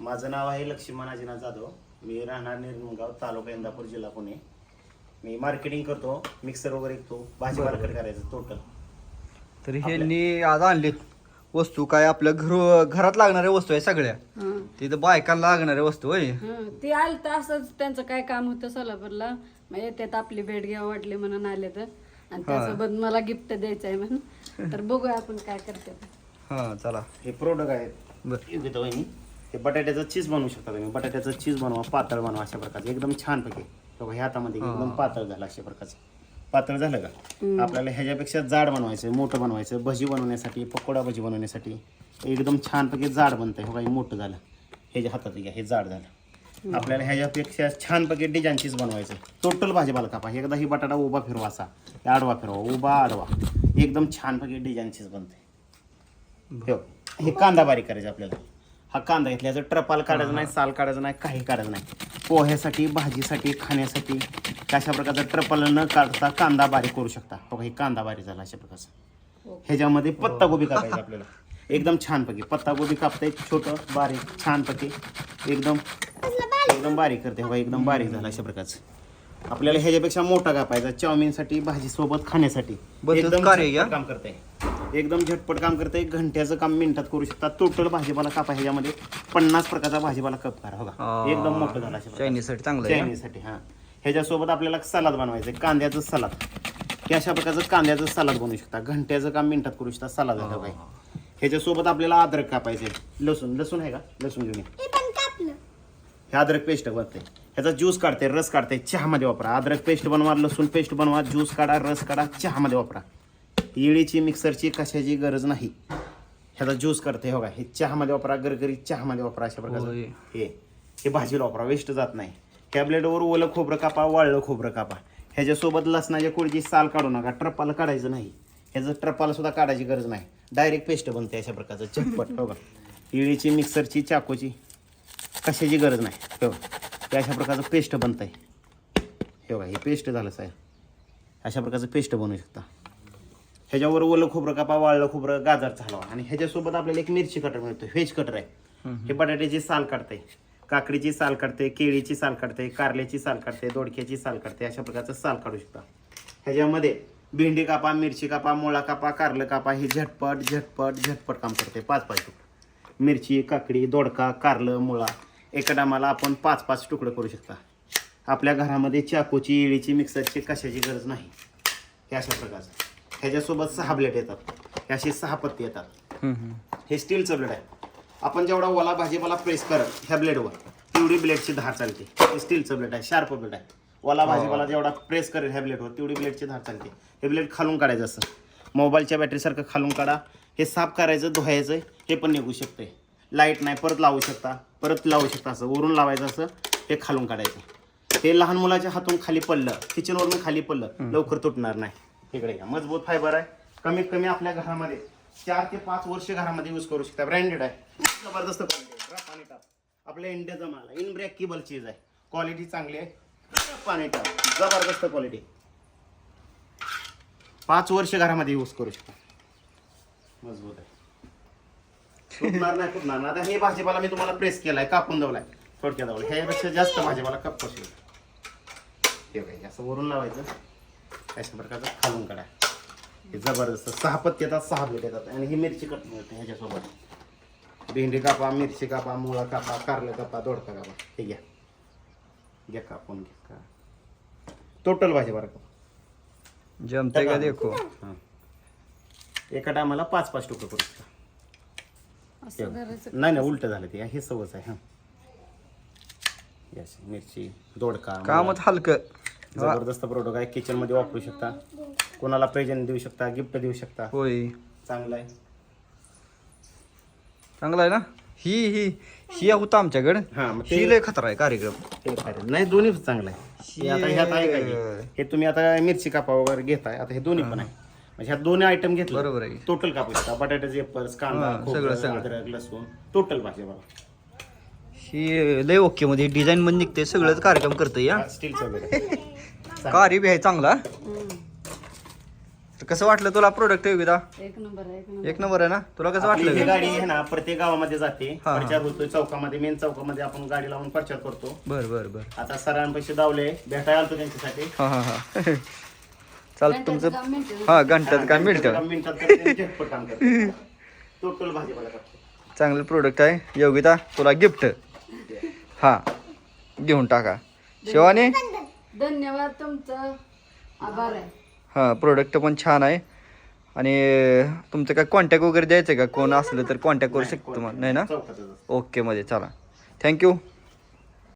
माझं नाव आहे लक्ष्मण अजिनाथ जाधव. मी राहणार निर्मगाव तालुका इंदापूर जिल्हा पुणे. मी मार्केटिंग करतो मिक्सर वगैरे विकतो भाजीपाला कट करायचं टोटल तर ह्यांनी आज आणले वस्तू काय आपल्या घर घरात लागणाऱ्या वस्तू आहे सगळ्या. हं. तिथं बायकांना लागणाऱ्या वस्तू होय. हं. ते आलं तर असंच त्यांचं काय काम होतं सोलापूरला. मग येतात आपली भेट घ्यावं वाटली म्हणून आले तर आणि त्यासोबत मला गिफ्ट द्यायचं आहे म्हणून. तर बघूया आपण काय करते ते. हा चला. हे प्रोडक्ट आहेत. बर. घेतो वहिनी. हे बटाट्याचं चीज बनवू शकता तुम्ही. बटाट्याचं चीज बनवा पातळ बनवा अशा प्रकारचं. एकदम छान पैकी बघा ह्या हातामध्ये एकदम पातळ झालं अशा प्रकारचं. पातळ झालं का? आपल्याला ह्याच्यापेक्षा जाड बनवायचं मोठं बनवायचं भजी बनवण्यासाठी पकोडा भजी बनवण्यासाठी एकदम छानपैकी जाड बनतंय. हो काही मोठं झालं. ह्याच्या हातात घ्या हे जाड झालं. आपल्याला ह्याच्यापेक्षा छानपैकी डिझाईन चीज बनवायचं टोटल भाजीपाला कापा. एकदा ही बटाटा उभा फिरवा असा. हे आडवा फिरवा उभा आडवा. एकदम छानपैकी डिझाईन चीज बनते. हे कांदा बारीक करायचा आपल्याला. हा कांदा घेतला. याचं टपाल काढायचं नाही साल काढायचं नाही काही काढायचं नाही. पोह्यासाठी भाजीसाठी खाण्यासाठी अशा प्रकारचा टपाल न काढता कांदा बारीक करू शकता. बघा हे कांदा बारीक झाला अशा प्रकारचा. ह्याच्यामध्ये पत्तागोबी कापायचं आपल्याला. एकदम छानपैकी पत्तागोबी कापते छोटं बारीक छानपैकी. एकदम एकदम बारीक करते. बघा एकदम बारीक झालं अशा प्रकारचं. आपल्याला ह्याच्यापेक्षा मोठा कापायचा चाऊमिनसाठी भाजी सोबत खाण्यासाठी एकदम काम करते. एकदम झटपट काम करते. घंट्याचं काम मिनिटात करू शकता टोटल भाजीपाला कापा. ह्याच्यामध्ये पन्नास प्रकारचा भाजीपाला कप करा. बघा. एकदम मोठं झालं. चायनीजसाठी चांगलं आहे चायनीजसाठी हा. ह्याच्यासोबत आपल्याला सलाद बनवायचं आहे, कांद्याचं सलाद. हे अशा प्रकारचं कांद्याचं सलाद बनवू शकता. घंट्याचं काम मिनिटात करू शकता. सलाद झालं ह्याच्यासोबत आपल्याला अद्रक कापायचे लसूण. लसूण आहे का? लसूण घेऊन. हे अद्रक पेस्ट बनते ह्याचा ज्यूस काढते रस काढते चहामध्ये वापरा. अद्रक पेस्ट बनवा लसूण पेस्ट बनवा. ज्यूस काढा रस काढा. चहामध्ये वापरा. इळीची मिक्सरची कशाची गरज नाही. ह्याचा ज्यूस करते हो का? हे चहामध्ये वापरा गरगरी चहामध्ये वापरा अशा प्रकारचं. हे हे भाजीला वापरा वेस्ट जात नाही. टॅबलेटवर ओलं खोबरं कापा वाळलं खोबरं कापा. ह्याच्यासोबत लसणाच्या कोळीची साल काढू नका ट्रपाला काढायचं नाही. ह्याचं ट्रपाला सुद्धा काढायची गरज नाही. डायरेक्ट पेस्ट बनते अशा प्रकारचं चटपट हो का? इळीची मिक्सरची चाकूची कशाची गरज नाही हो हे अशा प्रकारचं पेस्ट बनत आहे हे बघा हे पेस्ट झालं साहेब. अशा प्रकारचं पेस्ट बनवू शकता. ह्याच्यावर ओलं खोबरं कापा वाळलं खोबरं गाजर हलवा. आणि ह्याच्यासोबत आपल्याला एक मिरची कटर मिळतो. व्हेज कटर आहे. हे बटाट्याची साल काढते. काकडीची साल काढते केळीची साल काढते कारल्याची साल काढते दोडक्याची साल काढते. अशा प्रकारचं साल काढू शकता. ह्याच्यामध्ये भेंडी कापा मिरची कापा मुळा कापा कारलं कापा हे झटपट झटपट झटपट काम करते. पाच पाच तुकडे. मिरची काकडी दोडका कारलं मुळा एका डामाला आपण पाच पाच तुकडे करू शकता. आपल्या घरामध्ये चाकूची इळीची मिक्सरची कशाची गरज नाही. हे अशा प्रकारचं. ह्याच्यासोबत सहा ब्लेड येतात. हे असे सहा पत्ती येतात. हे स्टीलचं ब्लेड आहे. आपण जेवढा ओला भाजीपाला प्रेस करत ह्या ब्लेडवर तेवढी ब्लेडची धार चालते. हे स्टीलचं ब्लेड आहे शार्प ब्लेड आहे. ओला भाजीपाला जेवढा प्रेस करेल ह्या ब्लेडवर तेवढी ब्लेडची धार चालते. हे ब्लेड खालून काढायचं असं मोबाईलच्या बॅटरीसारखं खालून काढा. हे साफ करायचं धुवायचं हे पण निघू शकते लाइट नाही परत लावू शकता. परत लावू शकता असं. वरून लावायचं असं हे खालून काढायचं. हे लहान मुलाच्या हातून खाली पडलं किचनवरून खाली पडलं लवकर तुटणार नाही. इकडे घ्या. मजबूत फायबर आहे. कमीत कमी आपल्या घरामध्ये चार ते पाच वर्ष घरामध्ये यूज करू शकता. ब्रँडेड आहे. जबरदस्त क्वालिटी आहे. पाणी टाप आपल्या इंडियाचा माल आहे. इनब्रेकेबल चीज आहे. क्वालिटी चांगली आहे. रफ पाणी टाप जबरदस्त क्वालिटी पाच वर्ष घरामध्ये यूज करू शकता. मजबूत आहे. फुटणार नाही फुटणार नाही. आता हे भाजीपाला मी तुम्हाला प्रेस केलाय. कापून दवलाय. थोडक्यात दवलाय. ह्यापेक्षा जास्त भाजीपाला कप कशी असं वरून लावायचं. अशा प्रकारचं खालून काढा. हे जबरदस्त सहा पत्ती येतात सहा प्लेट येतात. आणि ही मिरची कट मिळते ह्याच्यासोबत. भेंडी कापा मिरची कापा मुळा कापा कारलं कापा दोडका कापा. हे घ्या. घ्या कापून घ्या. का? टोटल भाजीपाला कापा जमते का देखो? हां. एका टायमाला पाच पाच तुकडं करू शकता. नाही नाही उलट झालं ते. हे सवच आहे हां. यस मिरची दोडका कामच हलकं. जबरदस्त प्रोडक्ट आहे. किचनमध्ये वापरू शकता. कोणाला प्रेझेंट देऊ शकता गिफ्ट देऊ शकता. होय. चांगलं आहे. चांगला आहे ना? ही ही ही होता आमच्याकडे. हा, मग ते- ही लय खतरा आहे कार्यक्रम. ते नाही दोन्ही चांगलं आहे. हे आता ह्यात आहे काय हे? हे तुम्ही आता मिरची कापा वगैरे घेताय. आता हे दोन्ही पण आहे. म्हणजे ह्या दोन्ही आयटम घेतले. बरोबर आहे. टोटल कापू शकता. बटाट्याचे एप्पल्स कांदा हा, खोबरं, सगळं, सगळं. अद्रक लसूण. टोटल भाजी बघा. ही लय ओके मध्ये. डिझाईन मध्ये निघते सगळंच कार्यक्रम करतोय या स्टीलचं वगैरे. कार्य बी आहे चांगला. तर कसं वाटलं तुला प्रोडक्ट एक नंबर आहे एक नंबर. एक नंबर आहे ना? तुला कसं आपली ही वाटलं गाडी आहे ना प्रत्येक गावामध्ये जाते. हा, हा. प्रचार होतोय चौकामध्ये मेन चौकामध्ये आपण गाडी लावून प्रचार करतो. बर बर बर. आता सरांपाशी दावले भेटायला आलतो त्यांच्यासाठी. हा हा हा. चालतं तुमचं काम मिळतं. हा घंट्यात काय मिळतं. मिनिटात करते, झटपट काम करते टोटल भाजीपाला करतो चांगलं प्रोडक्ट आहे. योगिता तुला गिफ्ट हा. घेऊन टाका. शिवानी? धन्यवाद तुमचं. आभार आहे. हा प्रोडक्ट पण छान आहे. आणि तुमचं काय कॉन्टॅक्ट वगैरे द्यायचं का? कोण असलं तर कॉन्टॅक्ट करू शकतो तुम्हाला नाही ना? ओके मध्ये चला. थँक्यू